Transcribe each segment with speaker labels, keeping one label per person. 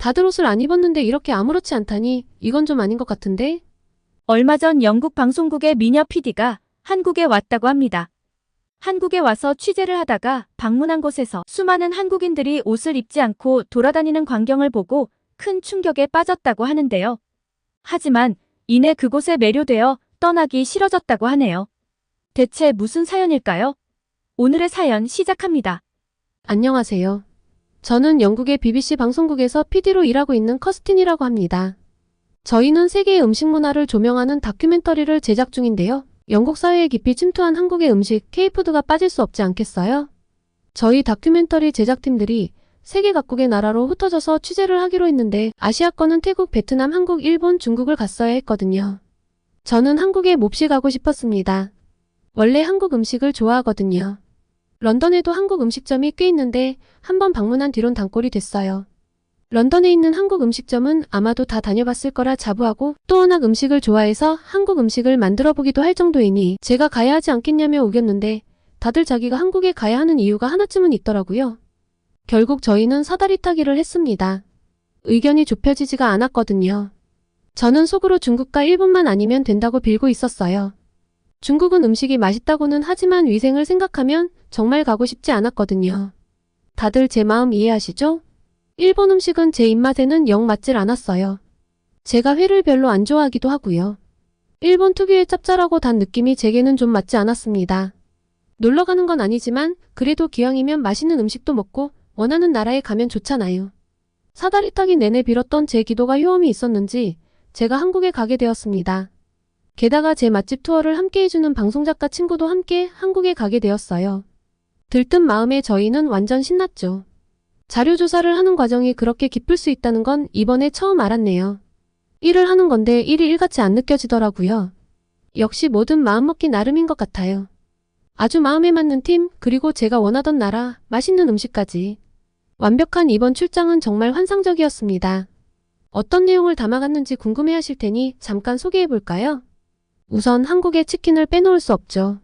Speaker 1: 다들 옷을 안 입었는데 이렇게 아무렇지 않다니 이건 좀 아닌 것 같은데?
Speaker 2: 얼마 전 영국 방송국의 미녀 PD가 한국에 왔다고 합니다. 한국에 와서 취재를 하다가 방문한 곳에서 수많은 한국인들이 옷을 입지 않고 돌아다니는 광경을 보고 큰 충격에 빠졌다고 하는데요. 하지만 이내 그곳에 매료되어 떠나기 싫어졌다고 하네요. 대체 무슨 사연일까요? 오늘의 사연 시작합니다.
Speaker 1: 안녕하세요. 저는 영국의 BBC 방송국에서 PD로 일하고 있는 커스틴이라고 합니다. 저희는 세계의 음식 문화를 조명하는 다큐멘터리를 제작 중인데요. 영국 사회에 깊이 침투한 한국의 음식, K푸드가 빠질 수 없지 않겠어요? 저희 다큐멘터리 제작팀들이 세계 각국의 나라로 흩어져서 취재를 하기로 했는데 아시아권은 태국, 베트남, 한국, 일본, 중국을 갔어야 했거든요. 저는 한국에 몹시 가고 싶었습니다. 원래 한국 음식을 좋아하거든요. 런던에도 한국 음식점이 꽤 있는데 한번 방문한 뒤론 단골이 됐어요. 런던에 있는 한국 음식점은 아마도 다 다녀봤을 거라 자부하고 또 워낙 음식을 좋아해서 한국 음식을 만들어 보기도 할 정도이니 제가 가야 하지 않겠냐며 우겼는데 다들 자기가 한국에 가야 하는 이유가 하나쯤은 있더라고요. 결국 저희는 사다리 타기를 했습니다. 의견이 좁혀지지가 않았거든요. 저는 속으로 중국과 일본만 아니면 된다고 빌고 있었어요. 중국은 음식이 맛있다고는 하지만 위생을 생각하면 정말 가고 싶지 않았거든요. 다들 제 마음 이해하시죠? 일본 음식은 제 입맛에는 영 맞질 않았어요. 제가 회를 별로 안 좋아하기도 하고요. 일본 특유의 짭짤하고 단 느낌이 제게는 좀 맞지 않았습니다. 놀러 가는 건 아니지만 그래도 기왕이면 맛있는 음식도 먹고 원하는 나라에 가면 좋잖아요. 사다리 타기 내내 빌었던 제 기도가 효험이 있었는지 제가 한국에 가게 되었습니다. 게다가 제 맛집 투어를 함께 해주는 방송작가 친구도 함께 한국에 가게 되었어요. 들뜬 마음에 저희는 완전 신났죠. 자료 조사를 하는 과정이 그렇게 깊을 수 있다는 건 이번에 처음 알았네요. 일을 하는 건데 일이 일같이 안 느껴지더라고요. 역시 뭐든 마음먹기 나름인 것 같아요. 아주 마음에 맞는 팀, 그리고 제가 원하던 나라, 맛있는 음식까지. 완벽한 이번 출장은 정말 환상적이었습니다. 어떤 내용을 담아갔는지 궁금해 하실 테니 잠깐 소개해 볼까요? 우선 한국의 치킨을 빼놓을 수 없죠.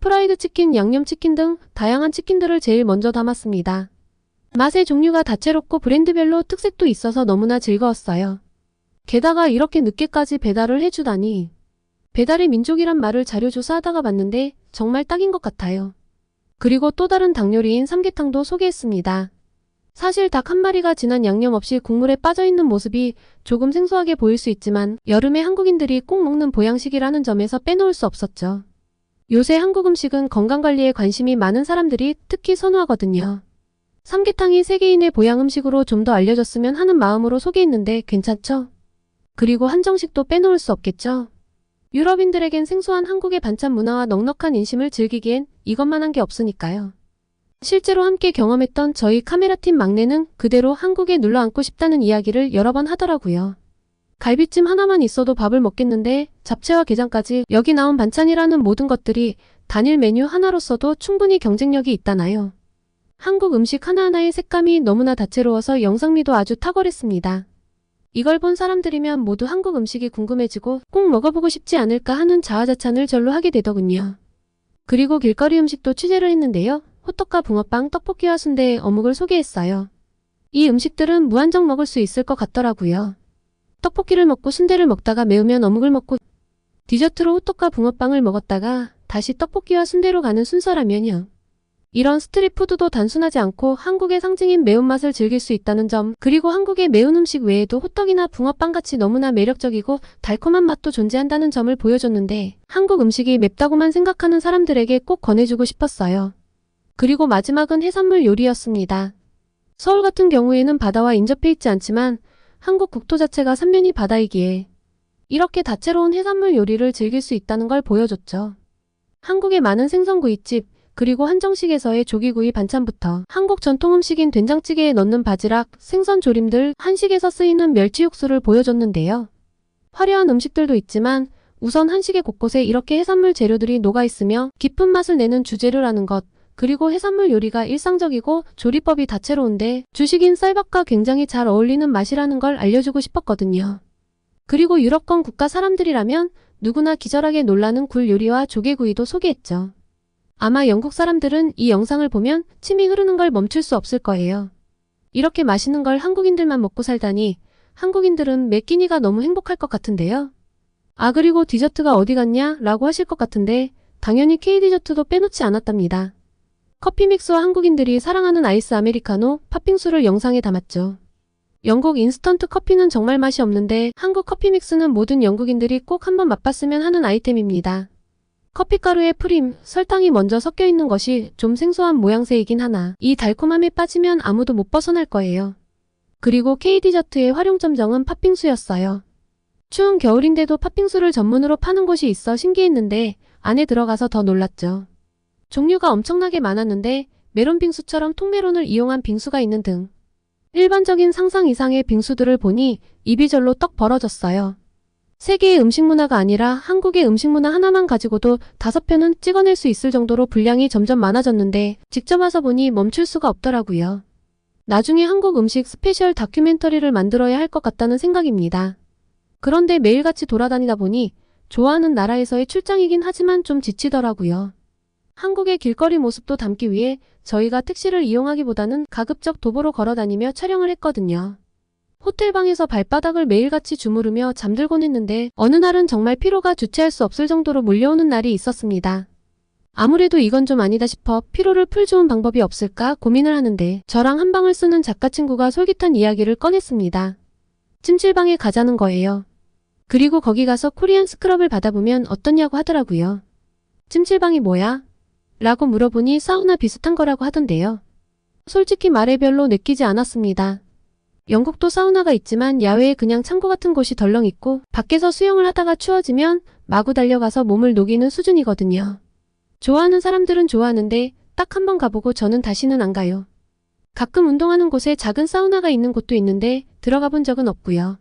Speaker 1: 프라이드 치킨, 양념 치킨 등 다양한 치킨들을 제일 먼저 담았습니다. 맛의 종류가 다채롭고 브랜드별로 특색도 있어서 너무나 즐거웠어요. 게다가 이렇게 늦게까지 배달을 해주다니. 배달의 민족이란 말을 자료 조사하다가 봤는데 정말 딱인 것 같아요. 그리고 또 다른 닭 요리인 삼계탕도 소개했습니다. 사실 닭 한 마리가 진한 양념 없이 국물에 빠져있는 모습이 조금 생소하게 보일 수 있지만 여름에 한국인들이 꼭 먹는 보양식이라는 점에서 빼놓을 수 없었죠. 요새 한국 음식은 건강관리에 관심이 많은 사람들이 특히 선호하거든요. 삼계탕이 세계인의 보양 음식으로 좀 더 알려졌으면 하는 마음으로 소개했는데 괜찮죠? 그리고 한정식도 빼놓을 수 없겠죠? 유럽인들에겐 생소한 한국의 반찬 문화와 넉넉한 인심을 즐기기엔 이것만한 게 없으니까요. 실제로 함께 경험했던 저희 카메라팀 막내는 그대로 한국에 눌러 앉고 싶다는 이야기를 여러 번 하더라고요. 갈비찜 하나만 있어도 밥을 먹겠는데 잡채와 게장까지 여기 나온 반찬이라는 모든 것들이 단일 메뉴 하나로서도 충분히 경쟁력이 있다나요. 한국 음식 하나하나의 색감이 너무나 다채로워서 영상미도 아주 탁월했습니다. 이걸 본 사람들이면 모두 한국 음식이 궁금해지고 꼭 먹어보고 싶지 않을까 하는 자화자찬을 절로 하게 되더군요. 그리고 길거리 음식도 취재를 했는데요. 호떡과 붕어빵, 떡볶이와 순대, 어묵을 소개했어요. 이 음식들은 무한정 먹을 수 있을 것 같더라고요. 떡볶이를 먹고 순대를 먹다가 매우면 어묵을 먹고 디저트로 호떡과 붕어빵을 먹었다가 다시 떡볶이와 순대로 가는 순서라면요. 이런 스트릿푸드도 단순하지 않고 한국의 상징인 매운맛을 즐길 수 있다는 점, 그리고 한국의 매운 음식 외에도 호떡이나 붕어빵같이 너무나 매력적이고 달콤한 맛도 존재한다는 점을 보여줬는데 한국 음식이 맵다고만 생각하는 사람들에게 꼭 권해주고 싶었어요. 그리고 마지막은 해산물 요리였습니다. 서울 같은 경우에는 바다와 인접해 있지 않지만 한국 국토 자체가 삼면이 바다이기에 이렇게 다채로운 해산물 요리를 즐길 수 있다는 걸 보여줬죠. 한국의 많은 생선구이집, 그리고 한정식에서의 조기구이 반찬부터 한국 전통 음식인 된장찌개에 넣는 바지락, 생선 조림들, 한식에서 쓰이는 멸치 육수를 보여줬는데요. 화려한 음식들도 있지만 우선 한식의 곳곳에 이렇게 해산물 재료들이 녹아 있으며 깊은 맛을 내는 주재료라는 것, 그리고 해산물 요리가 일상적이고 조리법이 다채로운데 주식인 쌀밥과 굉장히 잘 어울리는 맛이라는 걸 알려주고 싶었거든요. 그리고 유럽권 국가 사람들이라면 누구나 기절하게 놀라는 굴 요리와 조개구이도 소개했죠. 아마 영국 사람들은 이 영상을 보면 침이 흐르는 걸 멈출 수 없을 거예요. 이렇게 맛있는 걸 한국인들만 먹고 살다니 한국인들은 매 끼니가 너무 행복할 것 같은데요. 아 그리고 디저트가 어디 갔냐? 라고 하실 것 같은데 당연히 K디저트도 빼놓지 않았답니다. 커피 믹스와 한국인들이 사랑하는 아이스 아메리카노, 팥빙수를 영상에 담았죠. 영국 인스턴트 커피는 정말 맛이 없는데 한국 커피 믹스는 모든 영국인들이 꼭 한번 맛봤으면 하는 아이템입니다. 커피가루에 프림, 설탕이 먼저 섞여 있는 것이 좀 생소한 모양새이긴 하나 이 달콤함에 빠지면 아무도 못 벗어날 거예요. 그리고 K디저트의 활용점정은 팥빙수였어요. 추운 겨울인데도 팥빙수를 전문으로 파는 곳이 있어 신기했는데 안에 들어가서 더 놀랐죠. 종류가 엄청나게 많았는데 메론 빙수처럼 통메론을 이용한 빙수가 있는 등 일반적인 상상 이상의 빙수들을 보니 입이 절로 떡 벌어졌어요. 세계의 음식 문화가 아니라 한국의 음식 문화 하나만 가지고도 다섯 편은 찍어낼 수 있을 정도로 분량이 점점 많아졌는데 직접 와서 보니 멈출 수가 없더라고요. 나중에 한국 음식 스페셜 다큐멘터리를 만들어야 할 것 같다는 생각입니다. 그런데 매일같이 돌아다니다 보니 좋아하는 나라에서의 출장이긴 하지만 좀 지치더라고요. 한국의 길거리 모습도 담기 위해 저희가 택시를 이용하기보다는 가급적 도보로 걸어다니며 촬영을 했거든요. 호텔방에서 발바닥을 매일같이 주무르며 잠들곤 했는데 어느 날은 정말 피로가 주체할 수 없을 정도로 몰려오는 날이 있었습니다. 아무래도 이건 좀 아니다 싶어 피로를 풀 좋은 방법이 없을까 고민을 하는데 저랑 한 방을 쓰는 작가 친구가 솔깃한 이야기를 꺼냈습니다. 찜질방에 가자는 거예요. 그리고 거기 가서 코리안 스크럽을 받아보면 어떠냐고 하더라고요. 찜질방이 뭐야? 라고 물어보니 사우나 비슷한 거라고 하던데요. 솔직히 말해 별로 느끼지 않았습니다. 영국도 사우나가 있지만 야외에 그냥 창고 같은 곳이 덜렁 있고 밖에서 수영을 하다가 추워지면 마구 달려가서 몸을 녹이는 수준이거든요. 좋아하는 사람들은 좋아하는데 딱 한 번 가보고 저는 다시는 안 가요. 가끔 운동하는 곳에 작은 사우나가 있는 곳도 있는데 들어가 본 적은 없고요.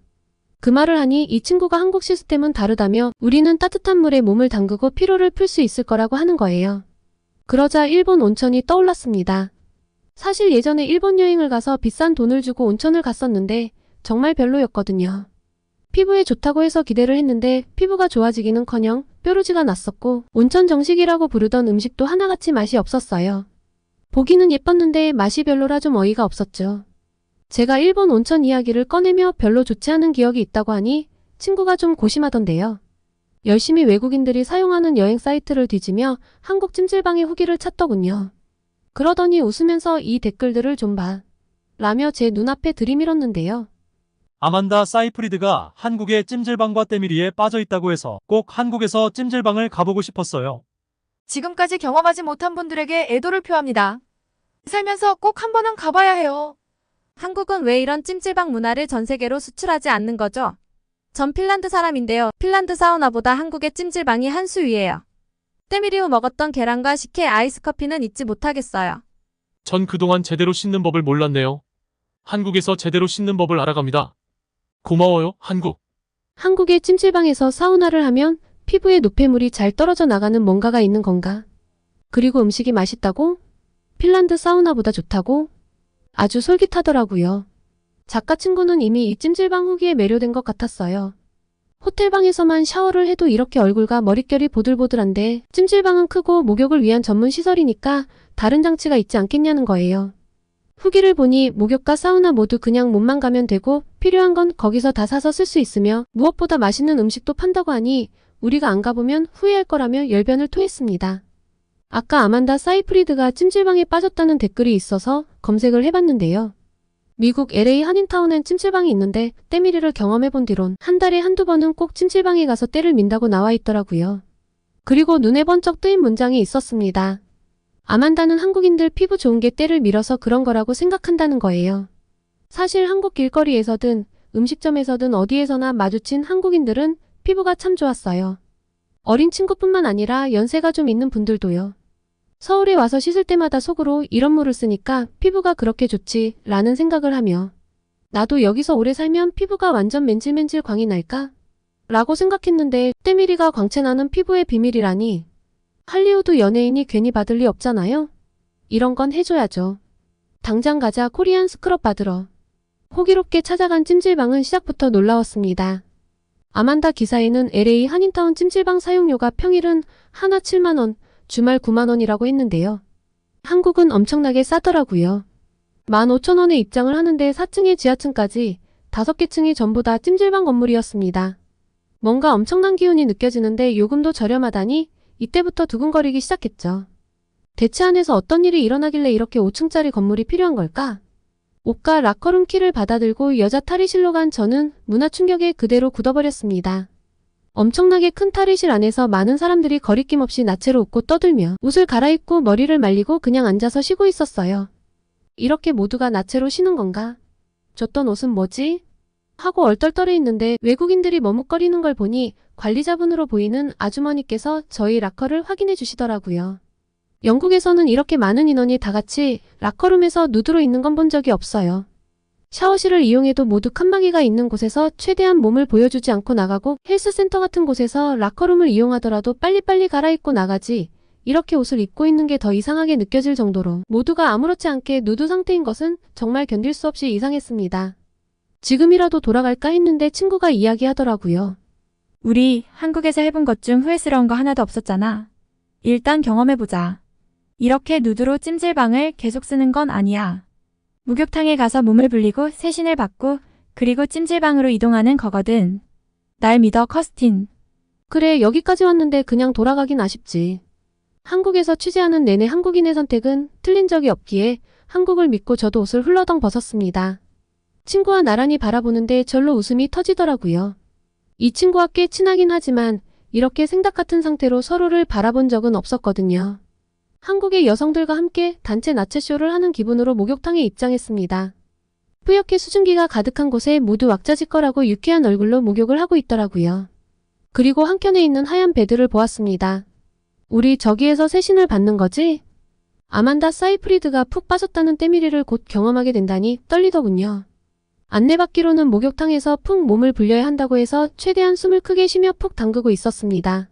Speaker 1: 그 말을 하니 이 친구가 한국 시스템은 다르다며 우리는 따뜻한 물에 몸을 담그고 피로를 풀 수 있을 거라고 하는 거예요. 그러자 일본 온천이 떠올랐습니다. 사실 예전에 일본 여행을 가서 비싼 돈을 주고 온천을 갔었는데 정말 별로였거든요. 피부에 좋다고 해서 기대를 했는데 피부가 좋아지기는커녕 뾰루지가 났었고 온천 정식이라고 부르던 음식도 하나같이 맛이 없었어요. 보기는 예뻤는데 맛이 별로라 좀 어이가 없었죠. 제가 일본 온천 이야기를 꺼내며 별로 좋지 않은 기억이 있다고 하니 친구가 좀 고심하던데요. 열심히 외국인들이 사용하는 여행 사이트를 뒤지며 한국 찜질방의 후기를 찾더군요. 그러더니 웃으면서 이 댓글들을 좀 봐. 라며 제 눈앞에 들이밀었는데요.
Speaker 3: 아만다 사이프리드가 한국의 찜질방과 때밀이에 빠져 있다고 해서 꼭 한국에서 찜질방을 가보고 싶었어요.
Speaker 4: 지금까지 경험하지 못한 분들에게 애도를 표합니다. 살면서 꼭 한 번은 가봐야 해요.
Speaker 5: 한국은 왜 이런 찜질방 문화를 전 세계로 수출하지 않는 거죠? 전 핀란드 사람인데요. 핀란드 사우나보다 한국의 찜질방이 한 수 위예요. 때밀이 후 먹었던 계란과 식혜 아이스 커피는 잊지 못하겠어요.
Speaker 6: 전 그동안 제대로 씻는 법을 몰랐네요. 한국에서 제대로 씻는 법을 알아갑니다. 고마워요, 한국.
Speaker 1: 한국의 찜질방에서 사우나를 하면 피부에 노폐물이 잘 떨어져 나가는 뭔가가 있는 건가? 그리고 음식이 맛있다고? 핀란드 사우나보다 좋다고? 아주 솔깃하더라고요. 작가 친구는 이미 이 찜질방 후기에 매료된 것 같았어요. 호텔방에서만 샤워를 해도 이렇게 얼굴과 머릿결이 보들보들한데 찜질방은 크고 목욕을 위한 전문 시설이니까 다른 장치가 있지 않겠냐는 거예요. 후기를 보니 목욕과 사우나 모두 그냥 몸만 가면 되고 필요한 건 거기서 다 사서 쓸 수 있으며 무엇보다 맛있는 음식도 판다고 하니 우리가 안 가보면 후회할 거라며 열변을 토했습니다. 아까 아만다 사이프리드가 찜질방에 빠졌다는 댓글이 있어서 검색을 해봤는데요. 미국 LA 한인타운엔 찜질방이 있는데 때밀이를 경험해본 뒤론 한 달에 한두 번은 꼭 찜질방에 가서 때를 민다고 나와 있더라고요. 그리고 눈에 번쩍 뜨인 문장이 있었습니다. 아만다는 한국인들 피부 좋은 게 때를 밀어서 그런 거라고 생각한다는 거예요. 사실 한국 길거리에서든 음식점에서든 어디에서나 마주친 한국인들은 피부가 참 좋았어요. 어린 친구뿐만 아니라 연세가 좀 있는 분들도요. 서울에 와서 씻을 때마다 속으로 이런 물을 쓰니까 피부가 그렇게 좋지 라는 생각을 하며 나도 여기서 오래 살면 피부가 완전 맨질맨질 광이 날까? 라고 생각했는데 때밀이가 광채나는 피부의 비밀이라니 할리우드 연예인이 괜히 받을 리 없잖아요? 이런 건 해줘야죠. 당장 가자 코리안 스크럽 받으러. 호기롭게 찾아간 찜질방은 시작부터 놀라웠습니다. 아만다 기사에는 LA 한인타운 찜질방 사용료가 평일은 하나 7만원, 주말 9만원이라고 했는데요. 한국은 엄청나게 싸더라고요. 15,000원에 입장을 하는데 4층에 지하층까지 5개 층이 전부 다 찜질방 건물이었습니다. 뭔가 엄청난 기운이 느껴지는데 요금도 저렴하다니 이때부터 두근거리기 시작했죠. 대체 안에서 어떤 일이 일어나길래 이렇게 5층짜리 건물이 필요한 걸까? 옷과 라커룸 키를 받아들고 여자 탈의실로 간 저는 문화 충격에 그대로 굳어버렸습니다. 엄청나게 큰 탈의실 안에서 많은 사람들이 거리낌 없이 나체로 웃고 떠들며 옷을 갈아입고 머리를 말리고 그냥 앉아서 쉬고 있었어요. 이렇게 모두가 나체로 쉬는 건가? 줬던 옷은 뭐지? 하고 얼떨떨해 있는데 외국인들이 머뭇거리는 걸 보니 관리자분으로 보이는 아주머니께서 저희 라커를 확인해 주시더라고요. 영국에서는 이렇게 많은 인원이 다 같이 라커룸에서 누드로 있는 건 본 적이 없어요. 샤워실을 이용해도 모두 칸막이가 있는 곳에서 최대한 몸을 보여주지 않고 나가고 헬스센터 같은 곳에서 라커룸을 이용하더라도 빨리빨리 갈아입고 나가지 이렇게 옷을 입고 있는 게 더 이상하게 느껴질 정도로 모두가 아무렇지 않게 누드 상태인 것은 정말 견딜 수 없이 이상했습니다. 지금이라도 돌아갈까 했는데 친구가 이야기하더라고요.
Speaker 5: 우리 한국에서 해본 것 중 후회스러운 거 하나도 없었잖아. 일단 경험해보자. 이렇게 누드로 찜질방을 계속 쓰는 건 아니야. 목욕탕에 가서 몸을 불리고 세신을 받고 그리고 찜질방으로 이동하는 거거든. 날 믿어 커스틴.
Speaker 1: 그래, 여기까지 왔는데 그냥 돌아가긴 아쉽지. 한국에서 취재하는 내내 한국인의 선택은 틀린 적이 없기에 한국을 믿고 저도 옷을 훌러덩 벗었습니다. 친구와 나란히 바라보는데 절로 웃음이 터지더라고요. 이 친구와 꽤 친하긴 하지만 이렇게 생닭 같은 상태로 서로를 바라본 적은 없었거든요. 한국의 여성들과 함께 단체 나체쇼를 하는 기분으로 목욕탕에 입장했습니다. 뿌옇게 수증기가 가득한 곳에 모두 왁자지껄하고 유쾌한 얼굴로 목욕을 하고 있더라고요. 그리고 한켠에 있는 하얀 베드를 보았습니다. 우리 저기에서 세신을 받는 거지? 아만다 사이프리드가 푹 빠졌다는 때밀이를 곧 경험하게 된다니 떨리더군요. 안내받기로는 목욕탕에서 푹 몸을 불려야 한다고 해서 최대한 숨을 크게 쉬며 푹 담그고 있었습니다.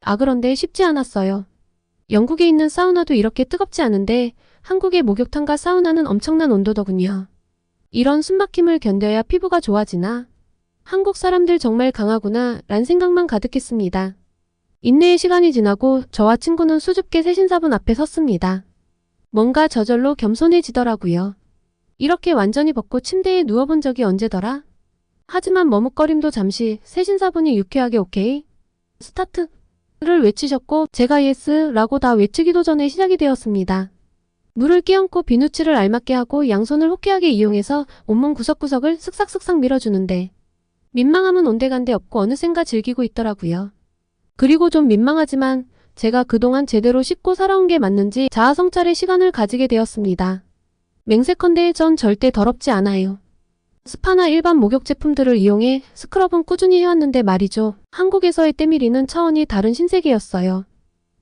Speaker 1: 아 그런데 쉽지 않았어요. 영국에 있는 사우나도 이렇게 뜨겁지 않은데 한국의 목욕탕과 사우나는 엄청난 온도더군요. 이런 숨막힘을 견뎌야 피부가 좋아지나? 한국 사람들 정말 강하구나 란 생각만 가득했습니다. 인내의 시간이 지나고 저와 친구는 수줍게 세신사분 앞에 섰습니다. 뭔가 저절로 겸손해지더라고요. 이렇게 완전히 벗고 침대에 누워본 적이 언제더라? 하지만 머뭇거림도 잠시 세신사분이 유쾌하게 오케이 스타트 를 외치셨고 제가 예스라고 다 외치기도 전에 시작이 되었습니다. 물을 끼얹고 비누칠을 알맞게 하고 양손을 호쾌하게 이용해서 온몸 구석구석을 쓱싹쓱싹 밀어주는데 민망함은 온데간데 없고 어느샌가 즐기고 있더라고요. 그리고 좀 민망하지만 제가 그동안 제대로 씻고 살아온 게 맞는지 자아성찰의 시간을 가지게 되었습니다. 맹세컨대 전 절대 더럽지 않아요. 스파나 일반 목욕 제품들을 이용해 스크럽은 꾸준히 해왔는데 말이죠. 한국에서의 때밀이는 차원이 다른 신세계였어요.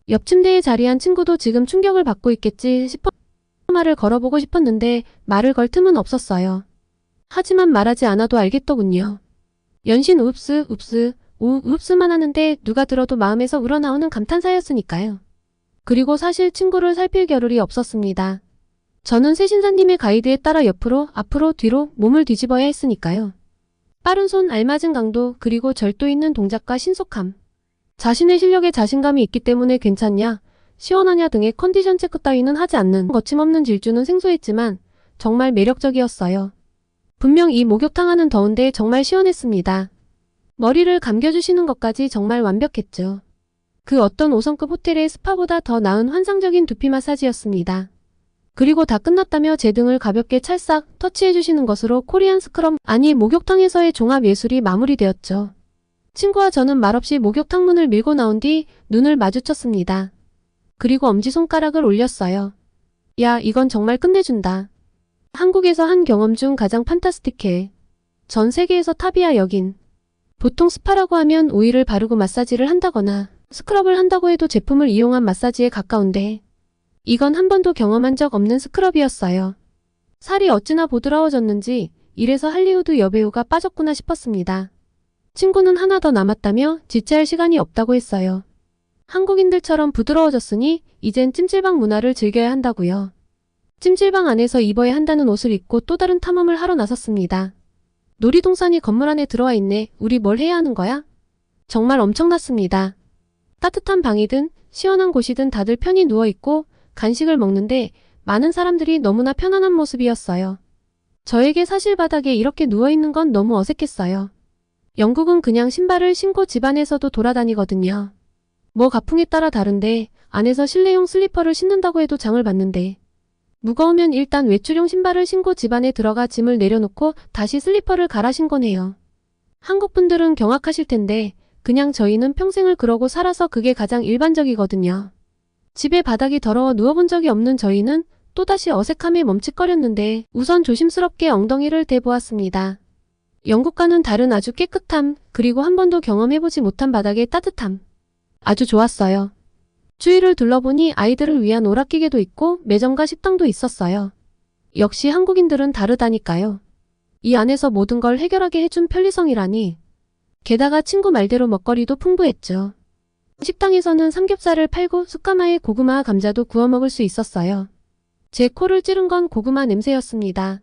Speaker 1: 옆 침대에 자리한 친구도 지금 충격을 받고 있겠지 싶어 말을 걸어보고 싶었는데 말을 걸 틈은 없었어요. 하지만 말하지 않아도 알겠더군요. 연신 읍스 읍스 우 읍스만 하는데 누가 들어도 마음에서 우러나오는 감탄사였으니까요. 그리고 사실 친구를 살필 겨를이 없었습니다. 저는 세신사님의 가이드에 따라 옆으로, 앞으로, 뒤로 몸을 뒤집어야 했으니까요. 빠른 손, 알맞은 강도, 그리고 절도 있는 동작과 신속함. 자신의 실력에 자신감이 있기 때문에 괜찮냐, 시원하냐 등의 컨디션 체크 따위는 하지 않는 거침없는 질주는 생소했지만 정말 매력적이었어요. 분명 이 목욕탕 하는 더운데 정말 시원했습니다. 머리를 감겨주시는 것까지 정말 완벽했죠. 그 어떤 5성급 호텔의 스파보다 더 나은 환상적인 두피 마사지였습니다. 그리고 다 끝났다며 제 등을 가볍게 찰싹 터치해주시는 것으로 코리안 스크럼, 아니 목욕탕에서의 종합 예술이 마무리되었죠. 친구와 저는 말없이 목욕탕 문을 밀고 나온 뒤 눈을 마주쳤습니다. 그리고 엄지손가락을 올렸어요. 야, 이건 정말 끝내준다. 한국에서 한 경험 중 가장 판타스틱해. 전 세계에서 탑이야 여긴. 보통 스파라고 하면 오일을 바르고 마사지를 한다거나 스크럽을 한다고 해도 제품을 이용한 마사지에 가까운데 이건 한 번도 경험한 적 없는 스크럽이었어요. 살이 어찌나 부드러워졌는지 이래서 할리우드 여배우가 빠졌구나 싶었습니다. 친구는 하나 더 남았다며 지체할 시간이 없다고 했어요. 한국인들처럼 부드러워졌으니 이젠 찜질방 문화를 즐겨야 한다고요. 찜질방 안에서 입어야 한다는 옷을 입고 또 다른 탐험을 하러 나섰습니다. 놀이동산이 건물 안에 들어와 있네. 우리 뭘 해야 하는 거야? 정말 엄청났습니다. 따뜻한 방이든 시원한 곳이든 다들 편히 누워있고 간식을 먹는데 많은 사람들이 너무나 편안한 모습이었어요. 저에게 사실 바닥에 이렇게 누워있는 건 너무 어색했어요. 영국은 그냥 신발을 신고 집안에서도 돌아다니거든요. 뭐 가풍에 따라 다른데 안에서 실내용 슬리퍼를 신는다고 해도 장을 봤는데 무거우면 일단 외출용 신발을 신고 집안에 들어가 짐을 내려놓고 다시 슬리퍼를 갈아 신곤 해요. 한국 분들은 경악하실 텐데 그냥 저희는 평생을 그러고 살아서 그게 가장 일반적이거든요. 집에 바닥이 더러워 누워본 적이 없는 저희는 또다시 어색함에 멈칫거렸는데 우선 조심스럽게 엉덩이를 대보았습니다. 영국과는 다른 아주 깨끗함, 그리고 한 번도 경험해보지 못한 바닥의 따뜻함. 아주 좋았어요. 주위를 둘러보니 아이들을 위한 오락기계도 있고 매점과 식당도 있었어요. 역시 한국인들은 다르다니까요. 이 안에서 모든 걸 해결하게 해준 편리성이라니. 게다가 친구 말대로 먹거리도 풍부했죠. 식당에서는 삼겹살을 팔고 숯가마에 고구마 감자도 구워 먹을 수 있었어요. 제 코를 찌른 건 고구마 냄새였습니다.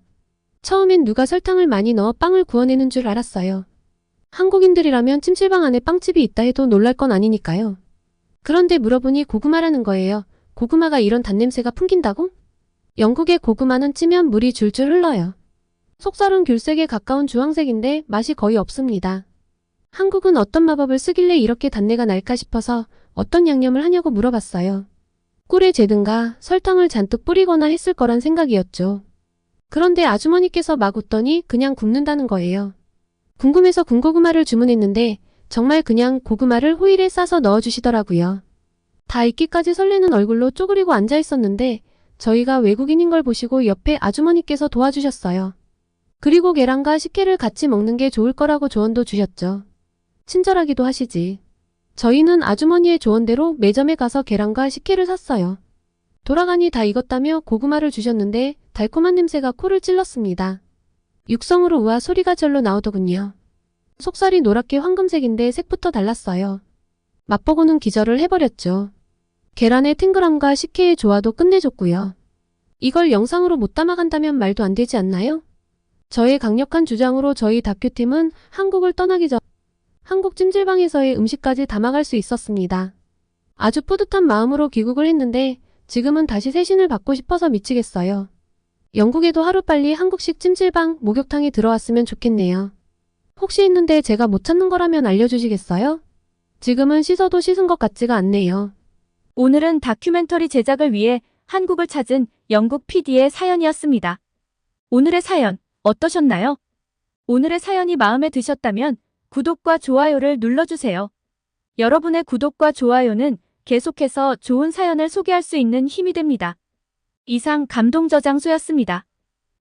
Speaker 1: 처음엔 누가 설탕을 많이 넣어 빵을 구워내는 줄 알았어요. 한국인들이라면 찜질방 안에 빵집이 있다 해도 놀랄 건 아니니까요. 그런데 물어보니 고구마라는 거예요. 고구마가 이런 단냄새가 풍긴다고? 영국의 고구마는 찌면 물이 줄줄 흘러요. 속살은 귤색에 가까운 주황색인데 맛이 거의 없습니다. 한국은 어떤 마법을 쓰길래 이렇게 단내가 날까 싶어서 어떤 양념을 하냐고 물어봤어요. 꿀에 재든가 설탕을 잔뜩 뿌리거나 했을 거란 생각이었죠. 그런데 아주머니께서 막 웃더니 그냥 굽는다는 거예요. 궁금해서 군고구마를 주문했는데 정말 그냥 고구마를 호일에 싸서 넣어주시더라고요. 다 익기까지 설레는 얼굴로 쪼그리고 앉아 있었는데 저희가 외국인인 걸 보시고 옆에 아주머니께서 도와주셨어요. 그리고 계란과 식혜를 같이 먹는 게 좋을 거라고 조언도 주셨죠. 친절하기도 하시지. 저희는 아주머니의 조언대로 매점에 가서 계란과 식혜를 샀어요. 돌아가니 다 익었다며 고구마를 주셨는데 달콤한 냄새가 코를 찔렀습니다. 육성으로 우아 소리가 절로 나오더군요. 속살이 노랗게 황금색인데 색부터 달랐어요. 맛보고는 기절을 해버렸죠. 계란의 탱글함과 식혜의 조화도 끝내줬고요. 이걸 영상으로 못 담아간다면 말도 안 되지 않나요? 저의 강력한 주장으로 저희 다큐팀은 한국을 떠나기 전 한국 찜질방에서의 음식까지 담아갈 수 있었습니다. 아주 뿌듯한 마음으로 귀국을 했는데 지금은 다시 새신을 받고 싶어서 미치겠어요. 영국에도 하루빨리 한국식 찜질방, 목욕탕이 들어왔으면 좋겠네요. 혹시 있는데 제가 못 찾는 거라면 알려주시겠어요? 지금은 씻어도 씻은 것 같지가 않네요.
Speaker 2: 오늘은 다큐멘터리 제작을 위해 한국을 찾은 영국 PD의 사연이었습니다. 오늘의 사연 어떠셨나요? 오늘의 사연이 마음에 드셨다면 구독과 좋아요를 눌러주세요. 여러분의 구독과 좋아요는 계속해서 좋은 사연을 소개할 수 있는 힘이 됩니다. 이상 감동 저장소였습니다.